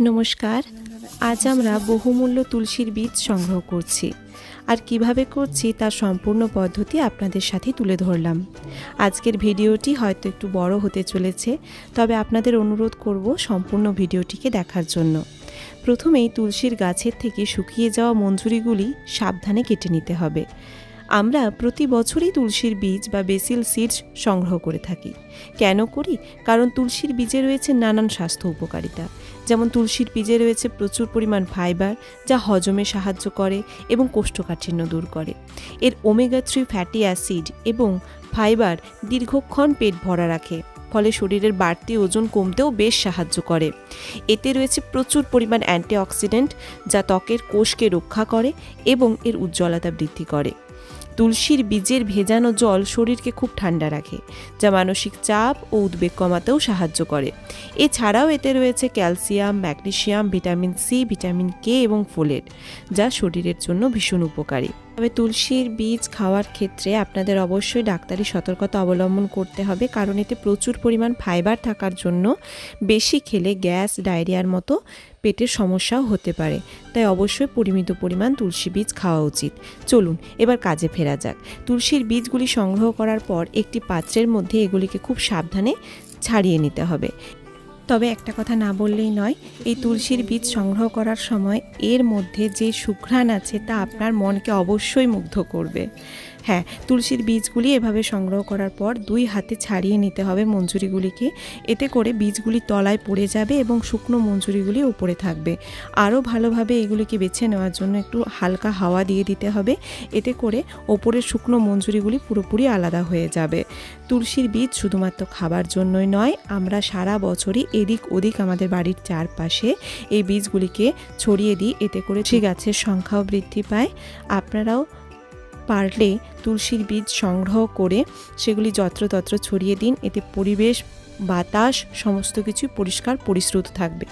নমস্কার, আজ আমরা বহুমূল্য তুলসীর বীজ সংগ্রহ করছি। আর কীভাবে করছি তার সম্পূর্ণ পদ্ধতি আপনাদের সাথে তুলে ধরলাম। আজকের ভিডিওটি হয়তো একটু বড় হতে চলেছে, তবে আপনাদের অনুরোধ করব সম্পূর্ণ ভিডিওটিকে দেখার জন্য। প্রথমেই তুলসীর গাছের থেকে শুকিয়ে যাওয়া মঞ্জুরিগুলি সাবধানে কেটে নিতে হবে। আমরা প্রতি বছরই তুলসীর বীজ বা বেসিল সিডস সংগ্রহ করে থাকি। কেন করি? কারণ তুলসীর বীজে রয়েছে নানান স্বাস্থ্য উপকারিতা। যেমন তুলসীর বীজে রয়েছে প্রচুর পরিমাণ ফাইবার, যা হজমে সাহায্য করে এবং কোষ্ঠকাঠিন্য দূর করে। এর ওমেগা থ্রি ফ্যাটি অ্যাসিড এবং ফাইবার দীর্ঘক্ষণ পেট ভরা রাখে, ফলে শরীরের বাড়তি ওজন কমতেও বেশ সাহায্য করে। এতে রয়েছে প্রচুর পরিমাণ অ্যান্টিঅক্সিডেন্ট, যা ত্বকের কোষকে রক্ষা করে এবং এর উজ্জ্বলতা বৃদ্ধি করে। তুলসীর বীজের ভেজানো জল শরীরকে খুব ঠান্ডা রাখে, যা মানসিক চাপ ও উদ্বেগ কমাতেও সাহায্য করে। এছাড়াও এতে রয়েছে calcium, magnesium, vitamin C, vitamin K এবং ফোলেট, যা শরীরের জন্য ভীষণ উপকারী। তবে তুলসীর বীজ খাওয়ার ক্ষেত্রে আপনাদের অবশ্যই ডাক্তারি সতর্কতা অবলম্বন করতে হবে, কারণ এতে প্রচুর পরিমাণ ফাইবার থাকার জন্য বেশি খেলে গ্যাস, ডায়রিয়ার মতো পেটের সমস্যাও হতে পারে। তাই অবশ্যই পরিমিত পরিমাণ তুলসী বীজ খাওয়া উচিত। চলুন, এবার কাজে ফেরা যাক। তুলসীর বীজগুলি সংগ্রহ করার পর একটি পাত্রের মধ্যে এগুলিকে খুব সাবধানে ছাড়িয়ে নিতে হবে। তবে একটা কথা না বললেই নয়, এই তুলসীর বীজ সংগ্রহ করার সময় এর মধ্যে যে সুঘ্রাণ আছে তা আপনার মনকে অবশ্যই মুগ্ধ করবে। হ্যাঁ তুলসীর বীজগুলি এভাবে সংগ্রহ করার পর দুই হাতে ছাড়িয়ে নিতে হবে মঞ্জুরিগুলিকে। এতে করে বীজগুলি তলায় পড়ে যাবে এবং শুকনো মঞ্জুরিগুলি উপরে থাকবে। আরও ভালোভাবে এগুলিকে বেছে নেওয়ার জন্য একটু হালকা হাওয়া দিয়ে দিতে হবে। এতে করে ওপরের শুকনো মঞ্জুরিগুলি পুরোপুরি আলাদা হয়ে যাবে। তুলসীর বীজ শুধুমাত্র খাবার জন্যই নয়, আমরা সারা বছরই এদিক ওদিক আমাদের বাড়ির চারপাশে এই বীজগুলিকে ছড়িয়ে দিই। এতে করে সেই গাছের সংখ্যাও বৃদ্ধি পায়। আপনারাও পারলে তুলসীর বীজ সংগ্রহ করে সেগুলি যত্রতত্র ছড়িয়ে দিন। এতে পরিবেশ, বাতাস, সমস্ত কিছু পরিষ্কার, পরিশ্রুত থাকবে।